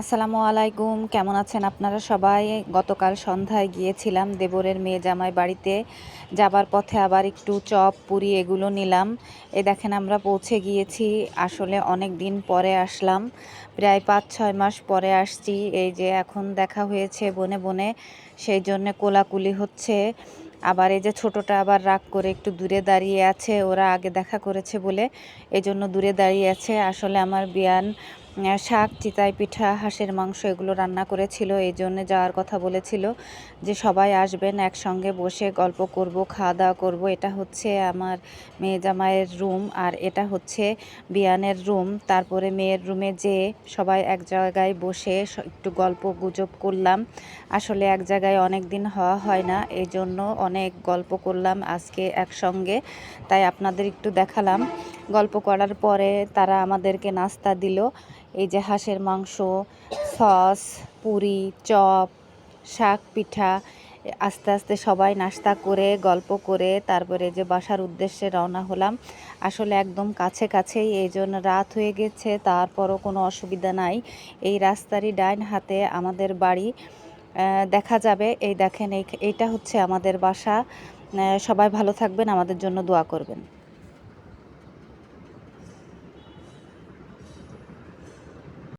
আসসালামু আলাইকুম। কেমন আছেন আপনারা সবাই? গতকাল সন্ধ্যায় গিয়েছিলাম দেবরের মেয়ে জামাই বাড়িতে। যাবার পথে আবার একটু চপ, পুরি এগুলো নিলাম। এ দেখেন আমরা পৌঁছে গিয়েছি। আসলে অনেক দিন পরে আসলাম। প্রায় পাঁচ, ছয় মাস পরে আসছি। এই যে এখন দেখা হয়েছে বনে বনে, সেই জন্যে কোলাকুলি হচ্ছে। আবার এই যে ছোটটা আবার রাগ করে একটু দূরে দাঁড়িয়ে আছে। ওরা আগে দেখা করেছে বলে এই জন্য দূরে দাঁড়িয়ে আছে। আসলে আমার বিয়ান শাক, চিতাই পিঠা, হাঁসের মাংস এগুলো রান্না করেছিল। এই জন্যে যাওয়ার কথা বলেছিল যে, সবাই আসবেন, একসঙ্গে বসে গল্প করব, খাওয়া দাওয়া করব। এটা হচ্ছে আমার মেয়ে জামাইয়ের রুম আর এটা হচ্ছে বিয়ানের রুম। তারপরে মেয়ের রুমে যেয়ে সবাই এক জায়গায় বসে একটু গল্প গুজব করলাম। আসলে এক জায়গায় অনেক দিন হওয়া হয় না, এই জন্য অনেক গল্প করলাম আজকে একসঙ্গে। তাই আপনাদের একটু দেখালাম। গল্প করার পরে তারা আমাদেরকে নাস্তা দিল। এই যে হাঁসের মাংস, সস, পুরি, চপ, শাক পিঠা, আস্তে আস্তে সবাই নাস্তা করে, গল্প করে, তারপরে যে বাসার উদ্দেশ্যে রওনা হলাম। আসলে একদম কাছে কাছেই এই জন্য রাত হয়ে গেছে, তারপরও কোনো অসুবিধা নাই। এই রাস্তারই ডাইন হাতে আমাদের বাড়ি। দেখা যাবে। এই দেখেন এইটা হচ্ছে আমাদের বাসা। সবাই ভালো থাকবেন, আমাদের জন্য দোয়া করবেন।